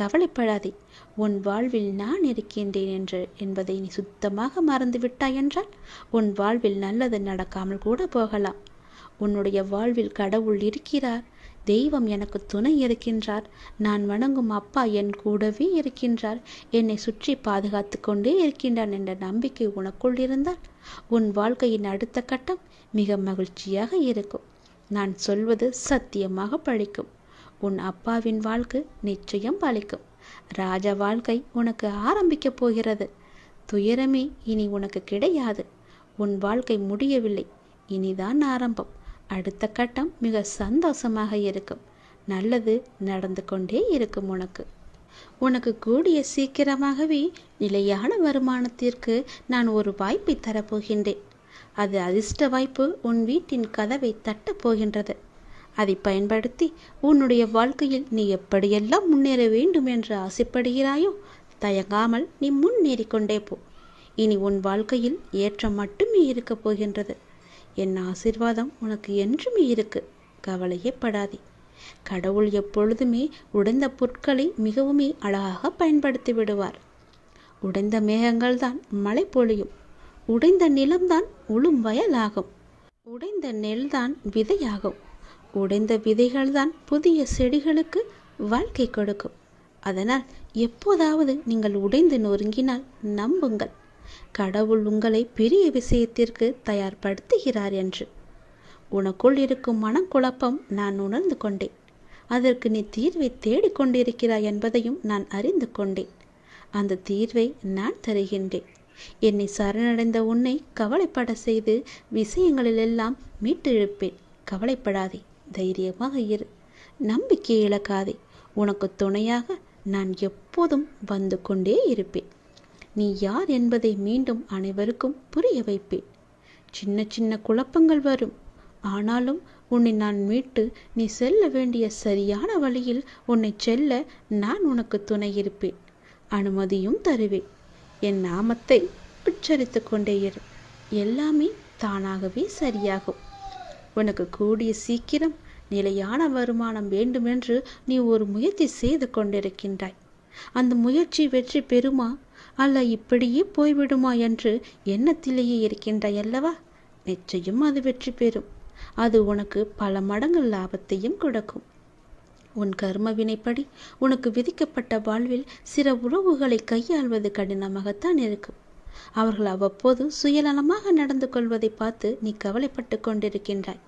கவலைப்படாதே. உன் வாழ்வில் நான் இருக்கின்றேன் என்று என்பதை நீ சுத்தமாக மறந்து விட்டாய் என்றால் உன் வாழ்வில் நல்லது நடக்காமல் கூட போகலாம். உன்னுடைய வாழ்வில் கடவுள் இருக்கிறார். தெய்வம் எனக்கு துணை இருக்கின்றார். நான் வணங்கும் அப்பா என் கூடவே இருக்கின்றார். என்னை சுற்றி பாதுகாத்து கொண்டே இருக்கின்றான் என்ற நம்பிக்கை உனக்குள் இருந்தால் உன் வாழ்க்கையின் அடுத்த கட்டம் மிக மகிழ்ச்சியாக இருக்கும். நான் சொல்வது சத்தியமாக பழிக்கும். உன் அப்பாவின் வாழ்க்கை நிச்சயம் பலிக்கும் ராஜ வாழ்க்கை உனக்கு ஆரம்பிக்கப் போகிறது. துயரமே இனி உனக்கு கிடையாது. உன் வாழ்க்கை முடியவில்லை. இனிதான் ஆரம்பம். அடுத்த கட்டம் மிக சந்தோஷமாக இருக்கும். நல்லது நடந்து கொண்டே இருக்கும் உனக்கு. உனக்கு கூடிய சீக்கிரமாகவே நிலையான வருமானத்திற்கு நான் ஒரு வாய்ப்பை தரப்போகின்றேன். அது அதிர்ஷ்ட வாய்ப்பு உன் வீட்டின் கதவை தட்டப் போகின்றது. அதை பயன்படுத்தி உன்னுடைய வாழ்க்கையில் நீ எப்படியெல்லாம் முன்னேற வேண்டும் என்று ஆசைப்படுகிறாயோ தயங்காமல் நீ முன்னேறி கொண்டே போ. இனி உன் வாழ்க்கையில் ஏற்றம் மட்டுமே இருக்கப் போகின்றது. என் ஆசிர்வாதம் உனக்கு என்றுமே இருக்கு. கவலையே படாதே கடவுள் எப்பொழுதுமே உடைந்த பொருட்களை மிகவுமே அழகாக பயன்படுத்தி விடுவார். உடைந்த மேகங்கள் தான் மழை பொழியும். உடைந்த நிலம்தான் உளும் வயலாகும். உடைந்த நெல்தான் விதையாகும். உடைந்த விதைகள்தான் புதிய செடிகளுக்கு வாழ்க்கை கொடுக்கும். அதனால் எப்போதாவது நீங்கள் உடைந்து நொறுங்கினால் நம்புங்கள். கடவுள் உங்களை பெரிய விஷயத்திற்கு தயார்படுத்துகிறார் என்று. உனக்குள் இருக்கும் மனக்குழப்பம் நான் உணர்ந்து கொண்டேன். அதற்கு நீ தீர்வை தேடிக்கொண்டிருக்கிறாய் என்பதையும் நான் அறிந்து கொண்டேன். அந்த தீர்வை நான் தருகின்றேன். என்னை சரணடைந்த உன்னை கவலைப்பட செய்து விஷயங்களிலெல்லாம் மீட்டெழுப்பேன். கவலைப்படாதே. தைரியமாக இரு. நம்பிக்கை இழக்காதே. உனக்கு துணையாக நான் எப்போதும் வந்து கொண்டே இருப்பேன். நீ யார் என்பதை மீண்டும் அனைவருக்கும் புரிய வைப்பேன். சின்ன சின்ன குழப்பங்கள் வரும். ஆனாலும் உன்னை நான் மீட்டு நீ செல்ல வேண்டிய சரியான வழியில் உன்னை செல்ல நான் உனக்கு துணை இருப்பேன். அனுமதியும் தருவேன். என் நாமத்தை உச்சரித்து கொண்டே இரு. எல்லாமே தானாகவே சரியாகும். உனக்கு கூடிய சீக்கிரம் நிலையான வருமானம் வேண்டுமென்று நீ ஒரு முயற்சி செய்து கொண்டிருக்கின்றாய். அந்த முயற்சி வெற்றி பெறுமா? அல்ல இப்படியே போய்விடுமா என்று எண்ணத்திலேயே இருக்கின்றாய் அல்லவா? நிச்சயம் அது வெற்றி பெறும். அது உனக்கு பல மடங்கு லாபத்தையும் கொடுக்கும். உன் கர்ம வினைப்படி உனக்கு விதிக்கப்பட்ட வாழ்வில் சில உறவுகளை கையாள்வது கடினமாகத்தான் இருக்கும். அவர்கள் அவ்வப்போது சுயநலமாக நடந்து கொள்வதை பார்த்து நீ கவலைப்பட்டு கொண்டிருக்கின்றாய்.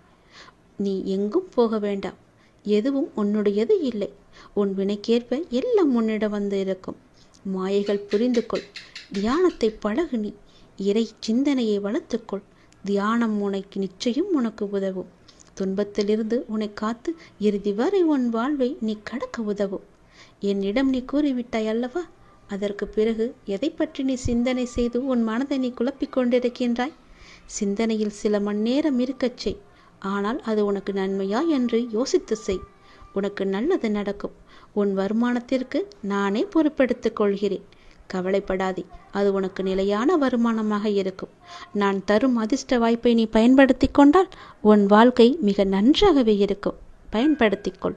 நீ எங்கும் போக வேண்டாம். எதுவும் உன்னுடையது இல்லை. உன் வினைக்கேற்ப எல்லாம் உன்னிடம் வந்து இருக்கும். மாயைகள் புரிந்து கொள். தியானத்தை பழகு நீ. இறை சிந்தனையை வளர்த்துக்கொள் தியானம் உனக்கு நிச்சயம் உனக்கு உதவும். துன்பத்திலிருந்து உன்னை காத்து இறுதி வரை உன் வாழ்வை நீ கடக்க உதவும். என்னிடம் நீ கூறிவிட்டாய் அல்லவா? அதற்கு பிறகு எதை பற்றி நீ சிந்தனை செய்து உன் மனதை நீ குழப்பிக் கொண்டிருக்கின்றாய்? சிந்தனையில் சில மணி நேரம் இருக்கச் செய். ஆனால் அது உனக்கு நன்மையா என்று யோசித்து செய். உனக்கு நல்லது நடக்கும். உன் வருமானத்திற்கு நானே பொறுப்பெடுத்துக் கொள்கிறேன். கவலைப்படாதே. அது உனக்கு நிலையான வருமானமாக இருக்கும். நான் தரும் அதிர்ஷ்ட வாய்ப்பை நீ பயன்படுத்தி கொண்டால் உன் வாழ்க்கை மிக நன்றாகவே இருக்கும். பயன்படுத்திக்கொள்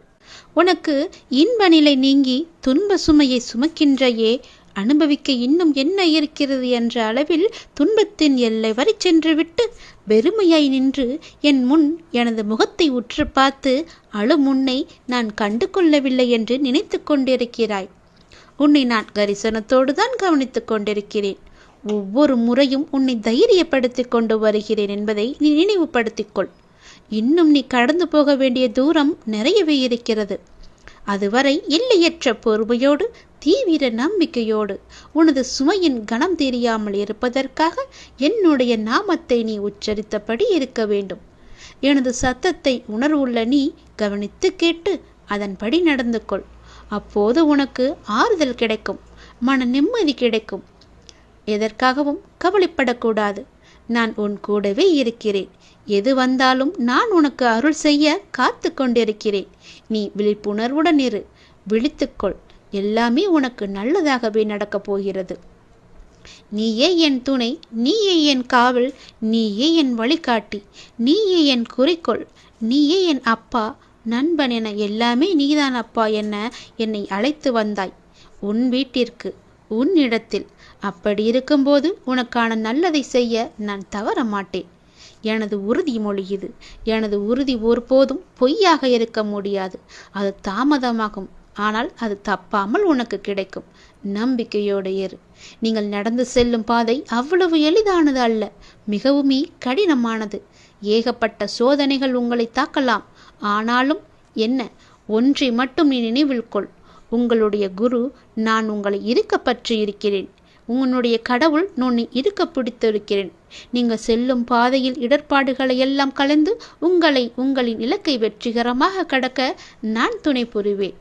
உனக்கு இன்ப நிலை நீங்கி துன்ப சுமையை சுமக்கின்றையே அனுபவிக்க இன்னும் என்ன இருக்கிறது என்ற அளவில் துன்பத்தின் எல்லை வரை சென்று விட்டு வெறுமையாய் நின்று என் முன் எனது முகத்தை உற்று பார்த்து அழும் உன்னை நான் கண்டு கொள்ளவில்லை என்று நினைத்து கொண்டிருக்கிறாய். உன்னை நான் கரிசனத்தோடு தான் கவனித்துக் கொண்டிருக்கிறேன். ஒவ்வொரு முறையும் உன்னை தைரியப்படுத்திக் கொண்டு வருகிறேன் என்பதை நீ நினைவுபடுத்திக் கொள். இன்னும் நீ கடந்து போக வேண்டிய தூரம் நிறையவே இருக்கிறது. அதுவரை எல்லையற்ற பொறுமையோடு தீவிர நம்பிக்கையோடு உனது சுமையின் கணம் தெரியாமல் இருப்பதற்காக என்னுடைய நாமத்தை நீ உச்சரித்தபடி இருக்க வேண்டும். எனது சத்தத்தை உணர்வுள்ள நீ கவனித்து கேட்டு அதன்படி நடந்து கொள். அப்போது உனக்கு ஆறுதல் கிடைக்கும் மன நிம்மதி கிடைக்கும். எதற்காகவும் கவலைப்படக்கூடாது. நான் உன் கூடவே இருக்கிறேன். எது வந்தாலும் நான் உனக்கு அருள் செய்ய காத்து கொண்டிருக்கிறேன். நீ விழிப்புணர்வுடன் இரு. விழித்துக்கொள் எல்லாமே உனக்கு நல்லதாகவே நடக்கப் போகிறது. நீயே என் துணை. நீயே என் காவல். நீயே என் வழிகாட்டி. நீயே என் குறிக்கோள். நீயே என் அப்பா. நண்பன் என எல்லாமே நீதான் அப்பா என்ன என்னை அழைத்து வந்தாய். உன் வீட்டிற்கு உன் இடத்தில் அப்படி இருக்கும்போது உனக்கான நல்லதை செய்ய நான் தவற மாட்டேன் எனது உறுதிமொழி இது. எனது உறுதி ஒருபோதும் பொய்யாக இருக்க முடியாது. அது தாமதமாகும். ஆனால் அது தப்பாமல் உனக்கு கிடைக்கும். நம்பிக்கையோடு ஏறு நீங்கள் நடந்து செல்லும் பாதை அவ்வளவு எளிதானது அல்ல. மிகவுமே கடினமானது. ஏகப்பட்ட சோதனைகள் உங்களை தாக்கலாம். ஆனாலும் என்ன? ஒன்றை மட்டும் நீ நினைவில் கொள். உங்களுடைய குரு நான் உங்களை இருக்க பற்றி இருக்கிறேன். உன்னுடைய கடவுள் நுண்ணி இருக்க பிடித்திருக்கிறேன். நீங்கள் செல்லும் பாதையில் இடர்பாடுகளை எல்லாம் கலந்து உங்களை உங்களின் இலக்கை வெற்றிகரமாக கடக்க நான் துணை புரிவேன்.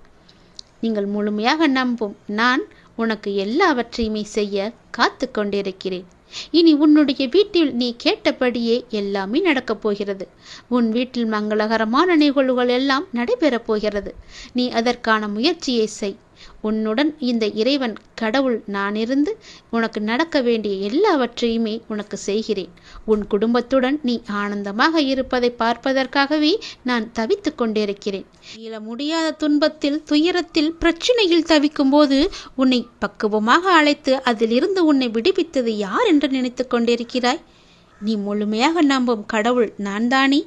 நீங்கள் முழுமையாக நம்பும் நான் உனக்கு எல்லாவற்றையுமே செய்ய காத்து கொண்டிருக்கிறேன். இனி உன்னுடைய வீட்டில் நீ கேட்டபடியே எல்லாமே நடக்கப் போகிறது. உன் வீட்டில் மங்களகரமான நிகழ்வுகள் எல்லாம் நடைபெறப் போகிறது. நீ அதற்கான முயற்சியை செய். உன்னுடன் இந்த இறைவன் கடவுள் நானிருந்து உனக்கு நடக்க வேண்டிய எல்லாவற்றையுமே உனக்கு செய்கிறேன். உன் குடும்பத்துடன் நீ ஆனந்தமாக இருப்பதை பார்ப்பதற்காகவே நான் தவித்து கொண்டிருக்கிறேன். இயல முடியாத துன்பத்தில் துயரத்தில் பிரச்சனையில் தவிக்கும் போது உன்னை பக்குவமாக அழைத்து அதிலிருந்து உன்னை விடுவித்தது யார் என்று நினைத்து கொண்டிருக்கிறாய்? நீ முழுமையாக நம்பும் கடவுள் நான் தானே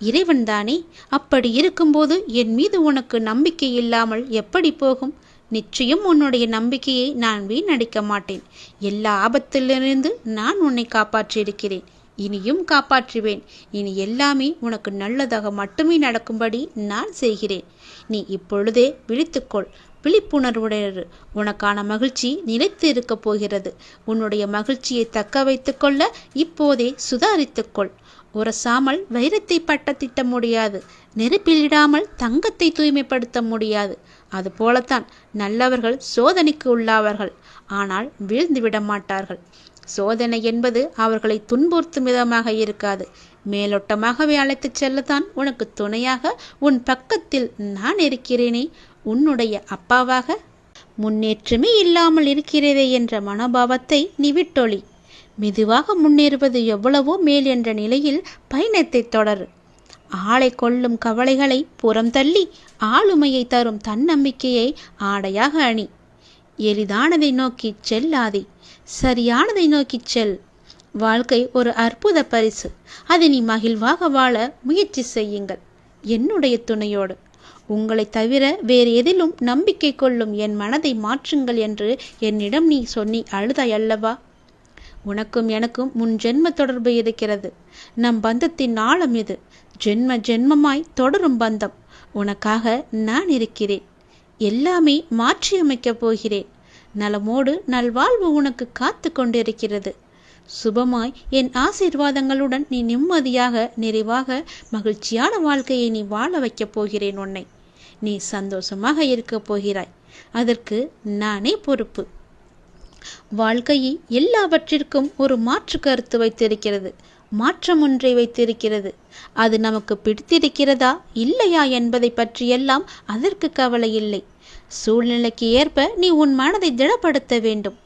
இறைவன் தானே அப்படி இருக்கும்போது என் மீது உனக்கு நம்பிக்கை இல்லாமல் எப்படி போகும்? நிச்சயம் உன்னுடைய நம்பிக்கையை நான் வீணடிக்க மாட்டேன். எல்லா ஆபத்திலிருந்து நான் உன்னை காப்பாற்றியிருக்கிறேன். இனியும் காப்பாற்றுவேன். இனி எல்லாமே உனக்கு நல்லதாக மட்டுமே நடக்கும்படி நான் செய்கிறேன். நீ இப்பொழுதே விழித்துக்கொள். விழிப்புணர்வுடையது உனக்கான மகிழ்ச்சி நிலைத்து இருக்கப் போகிறது. உன்னுடைய மகிழ்ச்சியை தக்க வைத்துக்கொள்ள இப்போதே சுதாரித்துக்கொள். உரசாமல் வைரத்தை பட்ட திட்ட முடியாது நெருப்பிலிடாமல் தங்கத்தை தூய்மைப்படுத்த முடியாது. அதுபோலத்தான் நல்லவர்கள் சோதனைக்கு உள்ளாவார்கள். ஆனால் வீழ்ந்து விட மாட்டார்கள். சோதனை என்பது அவர்களை துன்புறுத்தும் விதமாக இருக்காது. மேலோட்டமாகவே அழைத்துச் செல்லத்தான் உனக்கு துணையாக உன் பக்கத்தில் நான் இருக்கிறேனே. உன்னுடைய அப்பாவாக முன்னேற்றமே இல்லாமல் இருக்கிறதே என்ற மனோபாவத்தை நீ விட்டொளி மெதுவாக முன்னேறுவது எவ்வளவோ மேல் என்ற நிலையில் பயணத்தை தொடரு. ஆளை கொள்ளும் கவலைகளை புறம் தள்ளி ஆளுமையை தரும் தன்னம்பிக்கையை ஆடையாக அணி. எளிதானதை நோக்கி செல்லாதே. சரியானதை நோக்கிச் செல். வாழ்க்கை ஒரு அற்புத பரிசு. அதை நீ மகிழ்வாக வாழ முயற்சி செய்யுங்கள். என்னுடைய துணையோடு. உங்களை தவிர வேறு எதிலும் நம்பிக்கை கொள்ளும் என் மனதை மாற்றுங்கள் என்று என்னிடம் நீ சொன்னி அழுதாய் அல்லவா? உனக்கும் எனக்கும் முன் ஜென்ம தொடர்பு இருக்கிறது. நம் பந்தத்தின் ஆழம் இது ஜென்ம ஜென்மமாய் தொடரும் பந்தம். உனக்காக நான் இருக்கிறேன். எல்லாமே மாற்றியமைக்கப் போகிறேன். நலமோடு நல்வாழ்வு உனக்கு காத்து கொண்டிருக்கிறது. சுபமாய் என் ஆசீர்வாதங்களுடன் நீ நிம்மதியாக நிறைவாக மகிழ்ச்சியான வாழ்க்கையை நீ வாழ வைக்கப் போகிறேன் உன்னை. நீ சந்தோஷமாக இருக்கப் போகிறாய். அதற்கு நானே பொறுப்பு. வாழ்க்கையை எல்லாவற்றிற்கும் ஒரு மாற்று கருத்து வைத்திருக்கிறது. மாற்றம் ஒன்றை வைத்திருக்கிறது. அது நமக்கு பிடித்திருக்கிறதா இல்லையா என்பதை பற்றியெல்லாம் அதற்கு கவலை இல்லை. சூழ்நிலைக்கு ஏற்ப நீ உன் மனதை திடப்படுத்த வேண்டும்.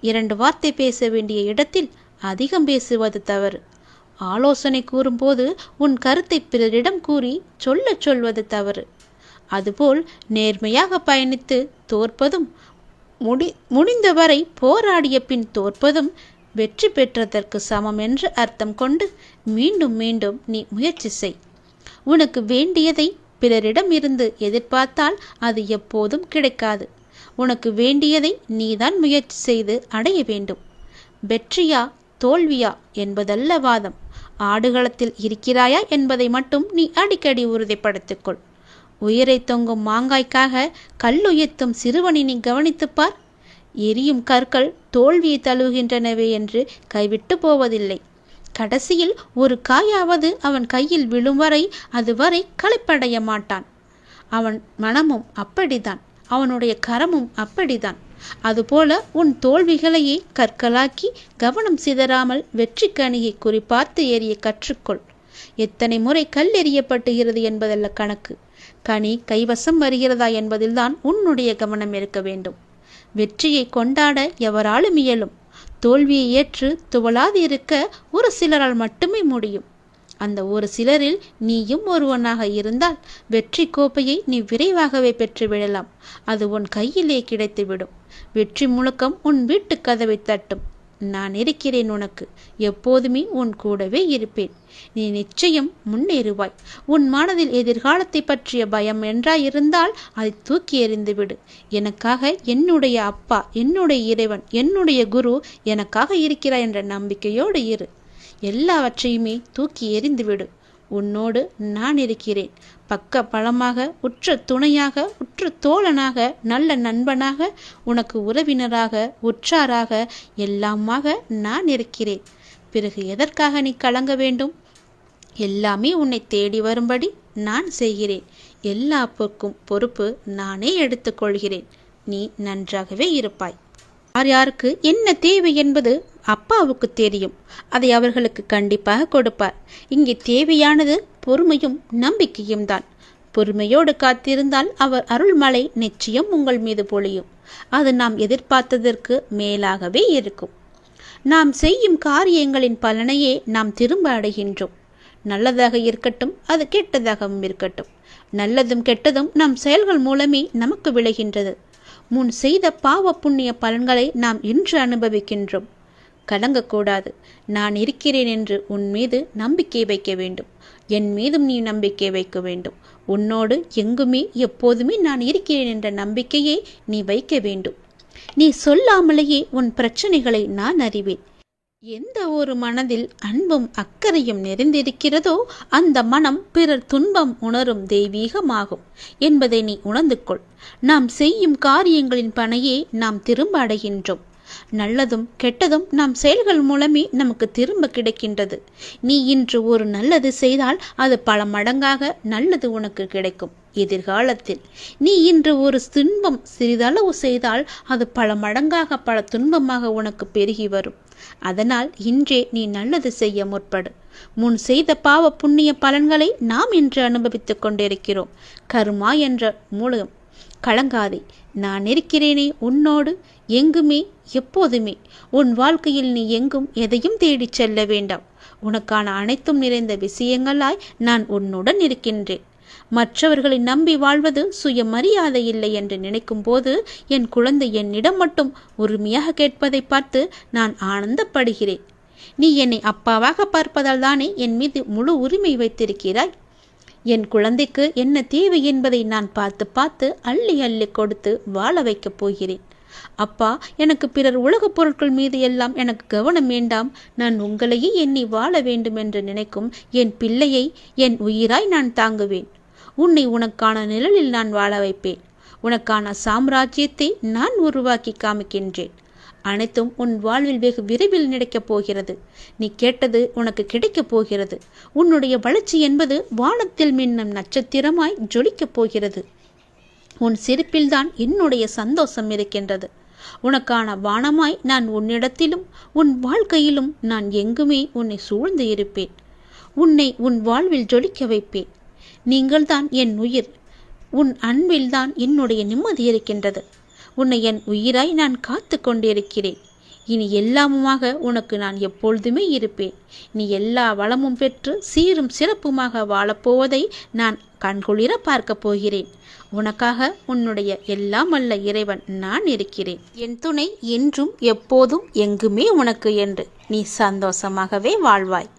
இரண்டு வார்த்தை பேச வேண்டிய இடத்தில் அதிகம் பேசுவது தவறு. ஆலோசனை கூறும்போது உன் கருத்தை பிறரிடம் கூறி சொல்லச் சொல்வது தவறு. அதுபோல் நேர்மையாக பயணித்து தோற்பதும் முடி முடிந்தவரை போராடிய பின் தோற்பதும் வெற்றி பெற்றதற்கு சமம் என்று அர்த்தம் கொண்டு மீண்டும் மீண்டும் நீ முயற்சி செய். உனக்கு வேண்டியதை பிறரிடம் இருந்து எதிர்பார்த்தால் அது எப்போதும் கிடைக்காது. உனக்கு வேண்டியதை நீதான் முயற்சி செய்து அடைய வேண்டும். வெற்றியா தோல்வியா என்பதல்ல வாதம். ஆடுகளத்தில் இருக்கிறாயா என்பதை மட்டும் நீ அடிக்கடி உறுதிப்படுத்திக்கொள் உயிரை தொங்கும் மாங்காய்க்காக கல்லுயர்த்தும் சிறுவனை நீ கவனித்துப் பார். எரியும் கற்கள் தோல்வியை தழுவுகின்றனவே என்று கைவிட்டு போவதில்லை. கடைசியில் ஒரு காயாவது அவன் கையில் விழும் வரை அதுவரை களைப்படைய மாட்டான். அவன் மனமும் அப்படிதான் அவனுடைய கரமும் அப்படிதான் அதுபோல உன் தோல்விகளையே கற்களாக்கி கவனம் சிதறாமல் வெற்றி கணியை குறிப்பார்த்து எறிய கற்றுக்கொள். எத்தனை முறை கல் எறியப்பட்டுகிறது என்பதல்ல கணக்கு. கனி கைவசம் வருகிறதா என்பதில்தான் உன்னுடைய கவனம் இருக்க வேண்டும். வெற்றியை கொண்டாட எவராலும் இயலும். தோல்வியை ஏற்று துவளாது இருக்க ஒரு சிலரால் மட்டுமே முடியும். அந்த ஒரு சிலரில் நீயும் ஒருவனாக இருந்தால் வெற்றி கோப்பையை நீ விரைவாகவே பெற்றுவிடலாம் அது உன் கையிலே கிடைத்துவிடும். வெற்றி முழக்கம் உன் வீட்டு கதவை தட்டும். நான் இருக்கிறேன் உனக்கு. எப்போதுமே உன் கூடவே இருப்பேன். நீ நிச்சயம் முன்னேறுவாய். உன் மனதில் எதிர்காலத்தை பற்றிய பயம் என்றாயிருந்தால் அதை தூக்கி எறிந்துவிடு. எனக்காக என்னுடைய அப்பா என்னுடைய இறைவன் என்னுடைய குரு எனக்காக இருக்கிறாய் என்ற நம்பிக்கையோடு இரு. எல்லாவற்றையுமே தூக்கி எறிந்துவிடு. உன்னோடு நான் இருக்கிறேன். பக்க பலமாக உற்ற துணையாக உற்ற தோழனாக நல்ல நண்பனாக உனக்கு உறவினராக உற்றாராக எல்லாமாக நான் இருக்கிறேன். பிறகு எதற்காக நீ கலங்க வேண்டும்? எல்லாமே உன்னை தேடி வரும்படி நான் செய்கிறேன். எல்லா பொறுக்கும் பொறுப்பு நானே எடுத்துக்கொள்கிறேன். நீ நன்றாகவே இருப்பாய். யார் யாருக்கு என்ன தேவை என்பது அப்பாவுக்கு தெரியும். அதை அவர்களுக்கு கண்டிப்பாக கொடுப்பார். இங்கே தேவையானது பொறுமையும் நம்பிக்கையும் தான். பொறுமையோடு காத்திருந்தால் அவர் அருள்மலை நிச்சயம் உங்கள் மீது பொழியும். அது நாம் எதிர்பார்த்ததற்கு மேலாகவே இருக்கும். நாம் செய்யும் காரியங்களின் பலனையே நாம் திரும்ப அடைகின்றோம். நல்லதாக இருக்கட்டும் அது கெட்டதாகவும் இருக்கட்டும். நல்லதும் கெட்டதும் நம் செயல்கள் மூலமே நமக்கு விளைகின்றது. முன் செய்த பாவ புண்ணிய பலன்களை நாம் இன்று அனுபவிக்கின்றோம். கலங்கக்கூடாது நான் இருக்கிறேன் என்று உன் மீது நம்பிக்கை வைக்க வேண்டும். என் மீதும் நீ நம்பிக்கை வைக்க வேண்டும். உன்னோடு எங்குமே எப்போதுமே நான் இருக்கிறேன் என்ற நம்பிக்கையை நீ வைக்க வேண்டும். நீ சொல்லாமலேயே உன் பிரச்சனைகளை நான் அறிவேன். எந்த ஒரு மனதில் அன்பும் அக்கறையும் நிறைந்திருக்கிறதோ அந்த மனம் பிறர் துன்பம் உணரும் தெய்வீகமாகும் என்பதை நீ உணர்ந்து கொள் நாம் செய்யும் காரியங்களின் பணையே நாம் திரும்ப அடைகின்றோம். நல்லதும் கெட்டதும் நம் செயல்கள் மூலமே நமக்கு திரும்ப கிடைக்கின்றது. நீ இன்று ஒரு நல்லது செய்தால் அது பல மடங்காக நல்லது உனக்கு கிடைக்கும். எதிர்காலத்தில் நீ இன்று ஒரு துன்பம் சிறிதளவு செய்தால் அது பல மடங்காக பல துன்பமாக உனக்கு பெருகி வரும். அதனால் இன்றே நீ நல்லது செய்ய முற்படு. முன் செய்த பாவ புண்ணிய பலன்களை நாம் இன்று அனுபவித்துக் கொண்டிருக்கிறோம். கருமா என்ற மூலம் கலங்காதே நான் இருக்கிறேனே உன்னோடு எங்குமே எப்போதுமே. உன் வாழ்க்கையில் நீ எங்கும் எதையும் தேடிச் செல்ல வேண்டாம். உனக்கான அனைத்தும் நிறைந்த விஷயங்களாய் நான் உன்னுடன் இருக்கின்றேன். மற்றவர்களை நம்பி வாழ்வது சுயமரியாதை இல்லை என்று நினைக்கும் போது என் குழந்தை என்னிடம் மட்டும் உரிமையாக கேட்பதை பார்த்து நான் ஆனந்தப்படுகிறேன். நீ என்னை அப்பாவாக பார்ப்பதால் தானே என் மீது முழு உரிமை வைத்திருக்கிறாய். என் குழந்தைக்கு என்ன தேவை என்பதை நான் பார்த்து பார்த்து அள்ளி அள்ளி கொடுத்து வாழ வைக்கப் போகிறேன். அப்பா எனக்கு பிறர் உலகப் பொருட்கள் மீது எல்லாம் எனக்கு கவனம் வேண்டாம். நான் உங்களையே எண்ணி வாழ வேண்டும் என்று நினைக்கும் என் பிள்ளையை என் உயிராய் நான் தாங்குவேன். உன்னை உனக்கான நிழலில் நான் வாழ வைப்பேன். உனக்கான சாம்ராஜ்யத்தை நான் உருவாக்கி காமிக்கின்றேன். அனைத்தும் உன் வாழ்வில் வெகு விரைவில் நடக்கப் போகிறது. நீ கேட்டது உனக்கு கிடைக்கப் போகிறது. உன்னுடைய வளர்ச்சி என்பது வானத்தில் மின்னும் நட்சத்திரமாய் ஜொலிக்கப் போகிறது. உன் சிரிப்பில்தான் என்னுடைய சந்தோஷம் இருக்கின்றது. உனக்கான வானமாய் நான் உன்னிடத்திலும் உன் வாழ்க்கையிலும் நான் எங்குமே உன்னை சூழ்ந்து இருப்பேன். உன்னை உன் வாழ்வில் ஜொலிக்க வைப்பேன். நீங்கள்தான் என் உயிர். உன் அன்பில்தான் என்னுடைய நிம்மதி இருக்கின்றது. உன்னை என் உயிராய் நான் காத்து கொண்டிருக்கிறேன். இனி எல்லாமுமாக உனக்கு நான் எப்பொழுதுமே இருப்பேன். நீ எல்லா வளமும் பெற்று சீரும் சிறப்புமாக வாழப்போவதை நான் கண்குளிர பார்க்கப் போகிறேன். உனக்காக உன்னுடைய எல்லாம் அல்ல இறைவன் நான் இருக்கிறேன். என் துணை என்றும் எப்போதும் எங்குமே உனக்கு என்று நீ சந்தோஷமாகவே வாழ்வாய்.